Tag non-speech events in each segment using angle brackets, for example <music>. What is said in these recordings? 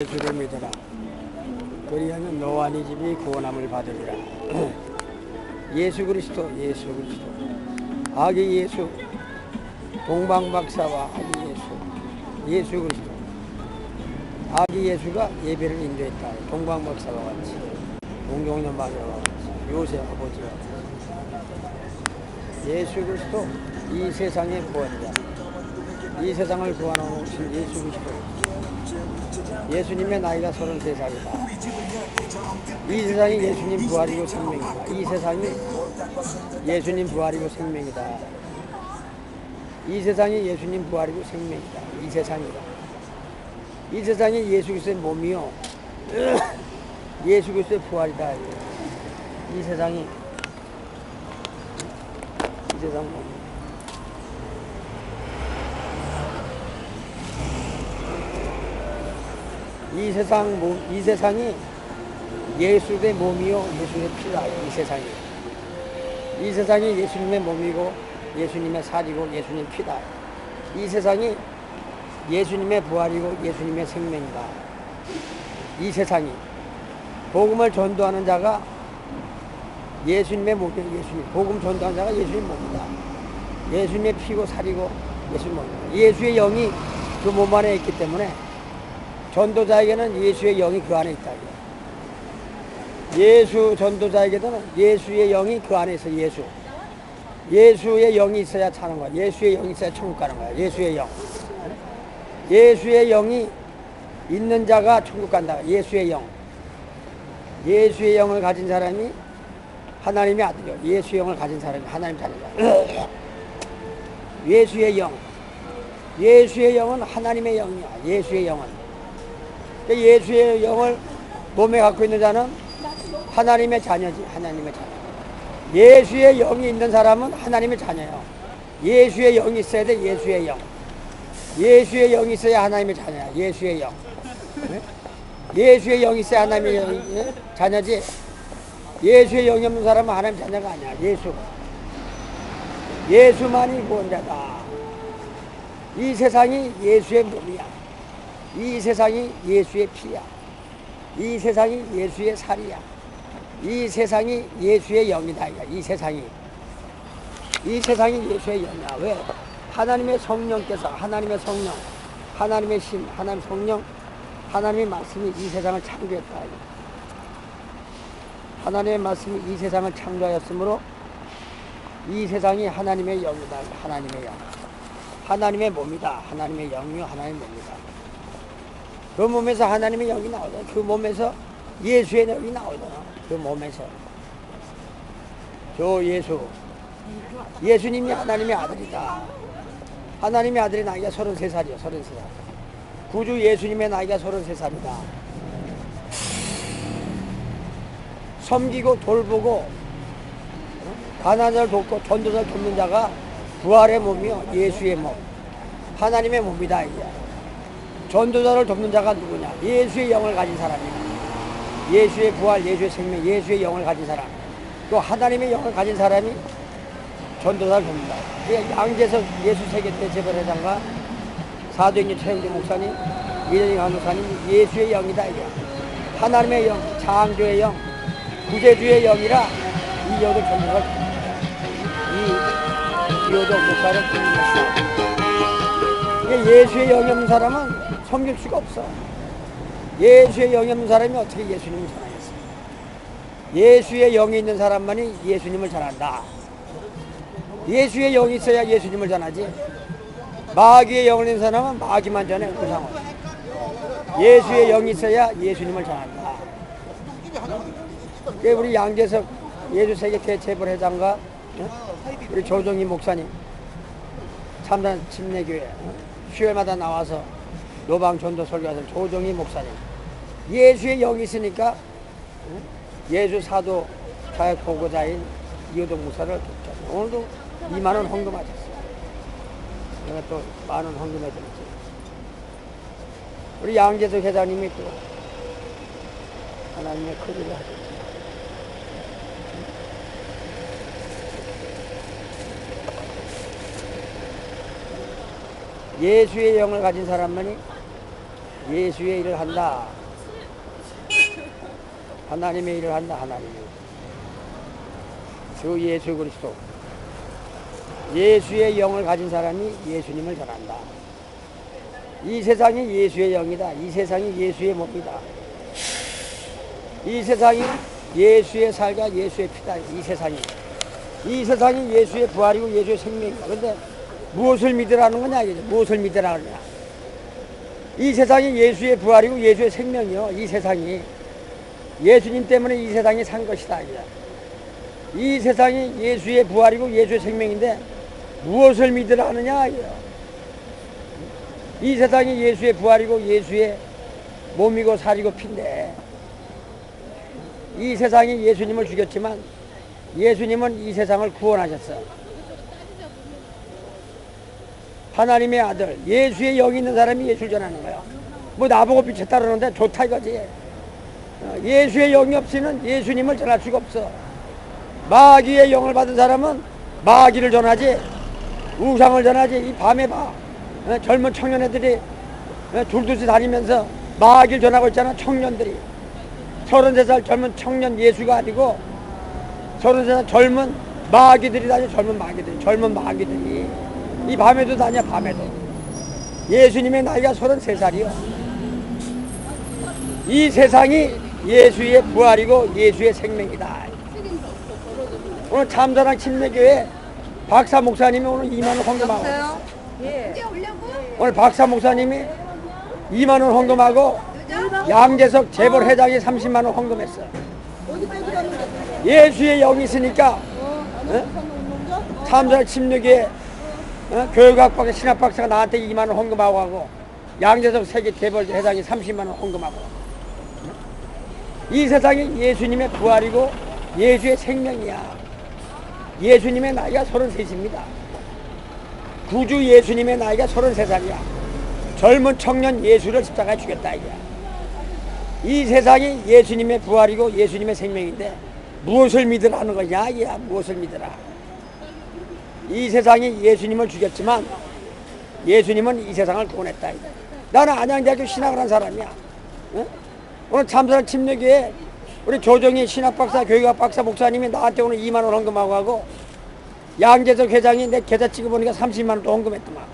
예수를 믿어라. 그리하면 너와 네 집이 구원함을 받으리라. <clears throat> 예수 그리스도, 예수 그리스도. 아기 예수, 동방박사와 아기 예수, 예수 그리스도. 아기 예수가 예배를 인도했다. 동방박사와 같이, 동경련 마녀와 같이, 요새 아버지와 같이. 예수 그리스도 이 세상의 구원자. 이 세상을 구원하고 오신 예수 그리스도. 예수님의 나이가 33살이다. 이 세상이 예수님 부활이고 생명이다. 이 세상이 예수님 부활이고 생명이다. 이 세상이 예수님 부활이고 생명이다. 이 세상이다. 이 세상이 예수 그리스도의 몸이요. 예수 그리스도의 부활이다. 이 세상이 이 세상 몸. 이 세상 몸, 이 세상이 예수의 몸이요 예수의 피다 이 세상이. 이 세상이 예수님의 몸이고 예수님의 살이고 예수님의 피다. 이 세상이 예수님의 부활이고 예수님의 생명이다. 이 세상이 복음을 전도하는 자가 예수님의 몸이요 예수님. 복음 전도하는 자가 예수님 몸이다. 예수님의 피고 살이고 예수님 몸이다. 예수의 영이 그 몸 안에 있기 때문에 전도자에게는 예수의 영이 그 안에 있다. 예수 전도자에게는 예수의 영이 그 안에 있어 예수. 예수의 영이 있어야 차는 거야. 예수의 영이 있어야 천국 가는 거야. 예수의 영. 예수의 영이 있는 자가 천국 간다. 예수의 영. 예수의 영을 가진 사람이 하나님의 아들이요. 예수의 영을 가진 사람이 하나님 자녀다. <clears throat> 예수의 영. 예수의 영은 하나님의 영이야. 예수의 영은. 그 예수의 영을 몸에 갖고 있는 자는 하나님의 자녀지, 하나님의 자녀. 예수의 영이 있는 사람은 하나님의 자녀예요. 예수의 영이 있어야 돼, 예수의 영. 예수의 영이 있어야 하나님의 자녀야, 예수의 영. 네? 예수의 영이 있어야 하나님의? 자녀지. 예수의 영이 없는 사람은 하나님 자녀가 아니야, 예수. 예수만이 구원자다. 이 세상이 예수의 몸이야. 이 세상이 예수의 피야. 이 세상이 예수의 살이야. 이 세상이 예수의 영이다. 이 세상이. 이 세상이 예수의 영이야. 왜? 하나님의 성령께서, 하나님의 성령, 하나님의 신, 하나님 성령, 하나님의 말씀이 이 세상을 창조했다. 하나님의 말씀이 이 세상을 창조하였으므로 이 세상이 하나님의 영이다. 하나님의 영. 하나님의 몸이다. 하나님의 영이요. 하나님의 몸이다. 그 몸에서 하나님의 영이 나오잖아. 그 몸에서 예수의 영이 나오잖아. 그 몸에서. 저 예수. 예수님이 하나님의 아들이다. 하나님의 아들의 나이가 33살이요. 33살. 구주 예수님의 나이가 33살이다. 섬기고 돌보고 어? 가난한 자를 돕고 전도자를 돕는 자가 부활의 몸이요. 예수의 몸. 하나님의 몸이다. 이게. 전도자를 돕는 자가 누구냐? 예수의 영을 가진 사람이야. 예수의 부활, 예수의 생명, 예수의 영을 가진 사람. 또 하나님의 영을 가진 사람이 전도자를 돕는다. 그게 양재석 예수 세계대 재벌회장과 사도행전 최영재 목사님, 이현희 강도사님 예수의 영이다 이게. 하나님의 영, 창조의 영, 구제주의 영이라 이 영을 전도자를 이 이호도 목사를 돕는 것이다. 예수의 영이 없는 사람은 섬길 수가 없어. 예수의 영이 없는 사람이 어떻게 예수님을 전하겠어? 예수의 영이 있는 사람만이 예수님을 전한다. 예수의 영이 있어야 예수님을 전하지. 마귀의 영을 있는 사람은 마귀만 전해, 우상은. 예수의 영이 있어야 예수님을 전한다. 우리 양재석 예수세계 대체불회장과 우리 조정희 목사님 참단 침례교회 10월마다 나와서 노방 전도 설교하는 조정희 목사님 예수의 영이 있으니까 예수 사도 사역 보고자인 이호동 목사를 돕잖아요. 오늘도 2만 원 헌금하셨어요. 내가 또 만 원 헌금해 드렸지. 우리 양재석 회장님이 또 하나님의 크기를 하셨죠. 예수의 영을 가진 사람만이 예수의 일을 한다. 하나님의 일을 한다. 하나님의 일. 주 예수 그리스도. 예수의 영을 가진 사람이 예수님을 전한다. 이 세상이 예수의 영이다. 이 세상이 예수의 몸이다. 이 세상이 예수의 살과 예수의 피다. 이 세상이. 이 세상이 예수의 부활이고 예수의 생명이다. 그런데 무엇을 믿으라는 거냐? 무엇을 믿으라 그러냐? 이 세상이 예수의 부활이고 예수의 생명이요. 이 세상이 예수님 때문에 이 세상이 산 것이다. 이 세상이 예수의 부활이고 예수의 생명인데 무엇을 믿으라 하느냐? 이 세상이 예수의 부활이고 예수의 몸이고 살이고 피인데 이 세상이 예수님을 죽였지만 예수님은 이 세상을 구원하셨어. 하나님의 아들, 예수의 영이 있는 사람이 예수를 전하는 거야. 뭐 나보고 미쳤다 그러는데 좋다 이거지. 어, 예수의 영이 없이는 예수님을 전할 수가 없어. 마귀의 영을 받은 사람은 마귀를 전하지, 우상을 전하지. 이 밤에 봐. 어, 젊은 청년애들이 어, 둘둘이 다니면서 마귀를 전하고 있잖아, 청년들이. 33살 젊은 청년 예수가 아니고 33살 젊은 마귀들이 다녀 젊은 마귀들이 젊은 마귀들이 이 밤에도 다녀 밤에도 예수님의 나이가 33살이요 이 세상이 예수의 부활이고 예수의 생명이다 오늘 참사랑 침례교회 박사 목사님이 오늘 2만원 헌금하고 예. 오늘 박사 목사님이 2만원 헌금하고 양재석 재벌 회장이 30만 원 헌금했어. 예수의 영이 있으니까 어? 참사 침례교회 어? 교육학 박사 신학 박사가 나한테 2만 원 헌금하고 하고 양재석 세계 재벌 회장이 30만 원 헌금하고 이 세상이 예수님의 부활이고 예수의 생명이야. 예수님의 나이가 33입니다. 구주 예수님의 나이가 33살이야. 젊은 청년 예수를 십자가에 죽였다 이거야. 이 세상이 예수님의 부활이고 예수님의 생명인데 무엇을 믿으라는 거냐 이야 무엇을 믿으라 이 세상이 예수님을 죽였지만 예수님은 이 세상을 구원했다. 나는 안양대학교 신학을 한 사람이야. 어? 오늘 참사랑 침례교회 우리 조정희 신학박사 교육학 박사 목사님이 나한테 오늘 2만 원 헌금하고 하고 양재석 회장이 내 계좌 찍어보니까 30만 원 또 헌금했더만.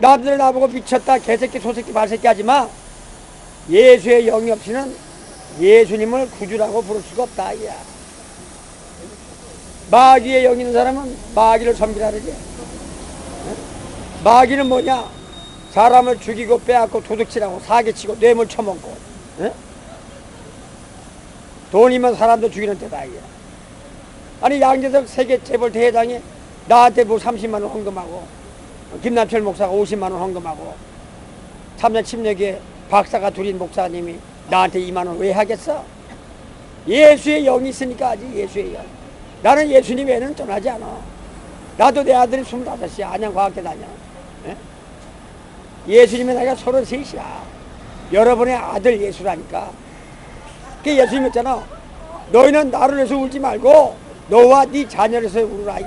남들 나보고 미쳤다 개새끼 소새끼 발새끼 하지 마. 예수의 영이 없이는 예수님을 구주라고 부를 수가 없다 이야 마귀의 있는 사람은 마귀를 섬기라 그러지 어? 마귀는 뭐냐 사람을 죽이고 빼앗고 도둑질하고 사기치고 뇌물 처먹고 어? 돈이면 사람도 죽이는 데다 이야 아니 양재석 세계 재벌 대회장이 나한테 뭐 30만 원 헌금하고 김남철 목사가 50만 원 헌금하고 참여 침례교회 박사가 둘인 목사님이 나한테 2만 원 왜 하겠어? 예수의 영이 있으니까 하지 예수의 영. 나는 예수님 외에는 전하지 않아. 나도 내 아들이 25이야 안양과학대 다녀. 예? 예수님의 나이가 33이야. 여러분의 아들 예수라니까. 그 예수님 했잖아. 너희는 나를 위해서 울지 말고 너와 네 자녀를 위해서 울으라.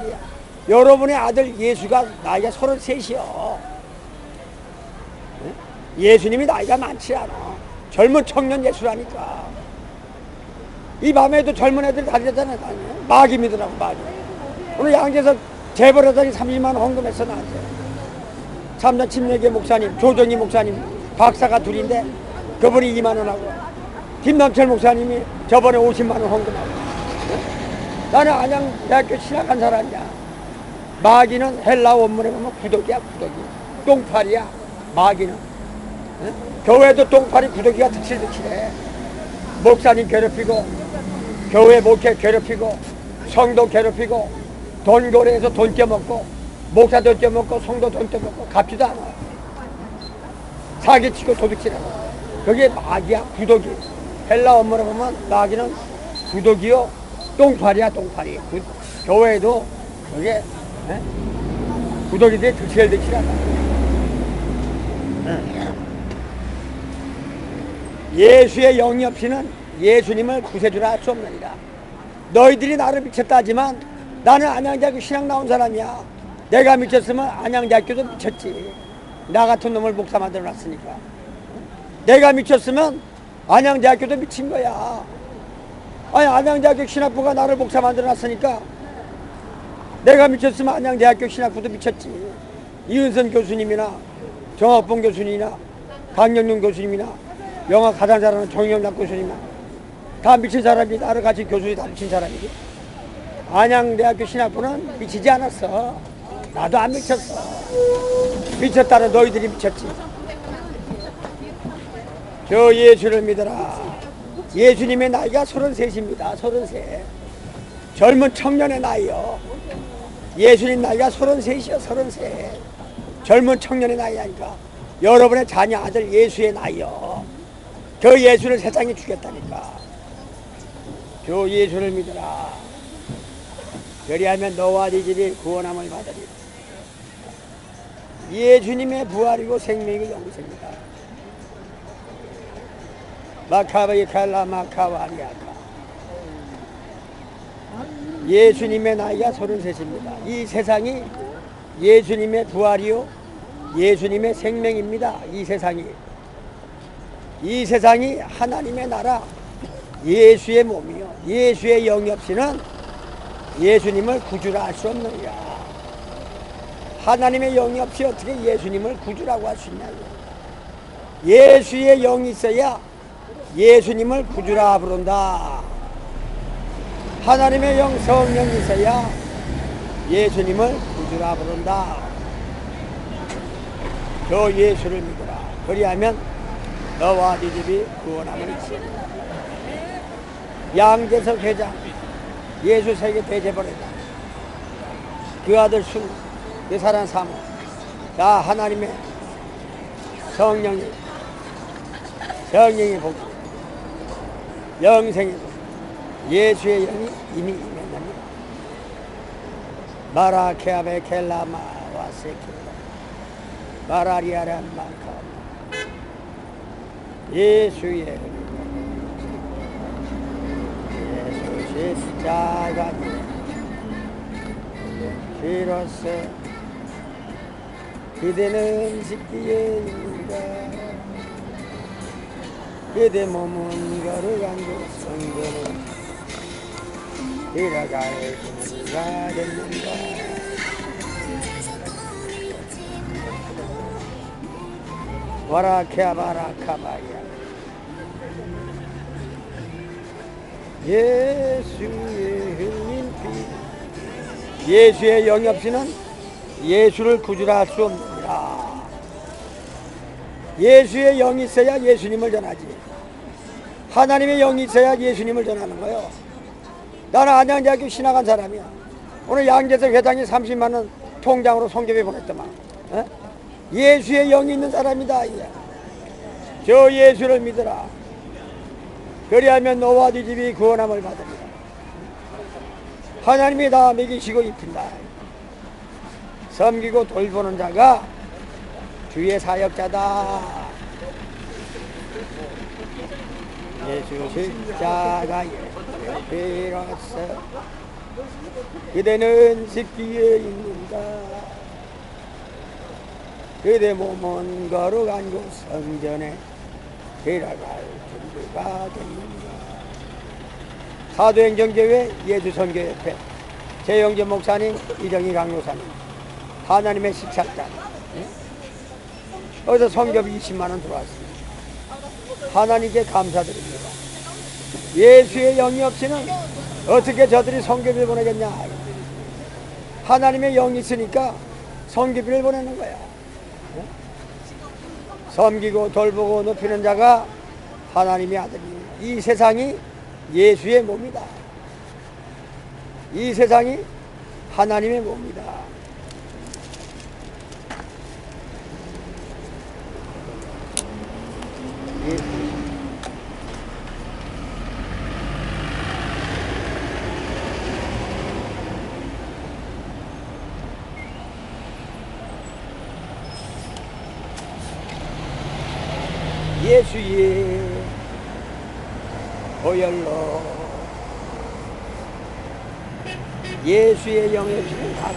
여러분의 아들 예수가 나이가 33이요. 예수님이 나이가 많지 않아. 젊은 청년 예수라니까. 이 밤에도 젊은 애들이. 마귀 믿으라고, 마귀. 오늘 양재석 재벌회장이 30만 원 헌금했어, 나한테. 참전 침례교 목사님, 조정희 목사님, 박사가 둘인데, 그분이 2만 원 하고, 김남철 목사님이 저번에 50만 원 헌금하고. 나는 안양대학교 신학한 사람이야. 마귀는 헬라 원문에 보면 구덕이야, 구덕이. 똥파리야, 마귀는. 응? 교회도 똥파리 구더기가 득실득실해. 목사님 괴롭히고, 교회 목회 괴롭히고, 성도 괴롭히고, 돈 거래해서 돈 떼먹고, 목사 돈 떼먹고, 성도 돈 떼먹고, 갚지도 않아. 사기치고 도둑질하고. 그게 마귀야, 구더기. 헬라 원문에 보면 마귀는 구더기요, 똥파리야, 똥파리. 구- 교회도 그게, 에? 구더기들이 득실득실하다. 예수의 영이 없이는 예수님을 구세주라 없느니라. 너희들이 나를 미쳤다 하지만 나는 안양대학교 신학 나온 사람이야. 내가 미쳤으면 안양대학교도 미쳤지. 나 같은 놈을 목사 만들어 놨으니까. 내가 미쳤으면 안양대학교도 미친 거야. 아니 안양대학교 신학부가 나를 목사 만들어 놨으니까 내가 미쳤으면 안양대학교 신학부도 미쳤지. 이은선 교수님이나 정학봉 교수님이나 강영룡 교수님이나 영화 가장 잘하는 정영남 교수님이나 다 미친 사람이 나를 같이 교수들이 다 미친 사람이지. 안양대학교 신학부는 미치지 않았어. 나도 안 미쳤어. 미쳤다는 너희들이 미쳤지. 저 예수를 믿어라. 예수님의 나이가 33입니다. 33. 젊은 청년의 나이요. 예수님 나이가 33이요. 33. 젊은 청년의 나이라니까. 여러분의 자녀 아들 예수의 나이요. 그 예수를 세상에 주겠다니까. 저 예수를 믿어라. 그리하면 너와 네 집이 구원함을 받으리라. 예수님의 부활이고 생명이고 영생이다. 마카바이 칼라 마카바리아카. 예수님의 나이가 33입니다. 이 세상이 예수님의 부활이요. 예수님의 생명입니다. 이 세상이. 이 세상이 하나님의 나라, 예수의 몸이요. 예수의 영이 없이는 예수님을 구주라 할 수 없느니라. 하나님의 영이 없이 어떻게 예수님을 구주라고 할 수 있냐고. 예수의 영이 있어야 예수님을 구주라 부른다. 하나님의 영 성령이 있어야 예수님을 구주라 부른다. 저 예수를 믿어라. 그리하면 너와 네 집이 구원함을. 양재석 회장 예수 세계 대제보내다. 그 아들 수, 그 사람 사모. 다 하나님의 성령이 복, 영생의 복, 예수의 영이 이미 임했답니다. 마라케아베 켈라마 와세케 마라리아란 마카 예수의 십자가 비로소 그대는 십기에 있는가? 그대 몸은 걸어간 그 성전은 들어갈 준비가 됐는가? 와라케아바라카바야 예수의 흘린 피. 예수의 영이 없이는 예수를 구주라 할 수 없느니라 예수의 영이 있어야 예수님을 전하지. 하나님의 영이 있어야 예수님을 전하는 거요. 나는 안양대학교 신학한 사람이야. 오늘 양재석 회장이 30만 원 통장으로 성교비 보냈더만. 어? 예수의 영이 있는 사람이다. 저 예수를 믿어라 그리하면 너와 네 집이 구원함을 받으리라. 하나님이 다 먹이시고 입힌다. 섬기고 돌보는 자가 주의 사역자다. 예수 십자가에 비로소 그대는 십기에 있는가 그대 몸은 걸어간 곳 성전에 들어갈 가 됐는가 사도행정교회 예수선교협회 재영재 목사님 이정희 강요사님 하나님의 식사장 예? 어디서 성교비 20만원 들어왔습니다. 하나님께 감사드립니다. 예수의 영이 없이는 어떻게 저들이 성교비를 보내겠냐? 하나님의 영이 있으니까 성교비를 보내는 거야. 섬기고 돌보고 높이는 자가 하나님의 아들이니 이 세상이 예수의 몸이다. 이 세상이 하나님의 몸이다. 예. 예수의 보혈로 예수의 영의 피는 다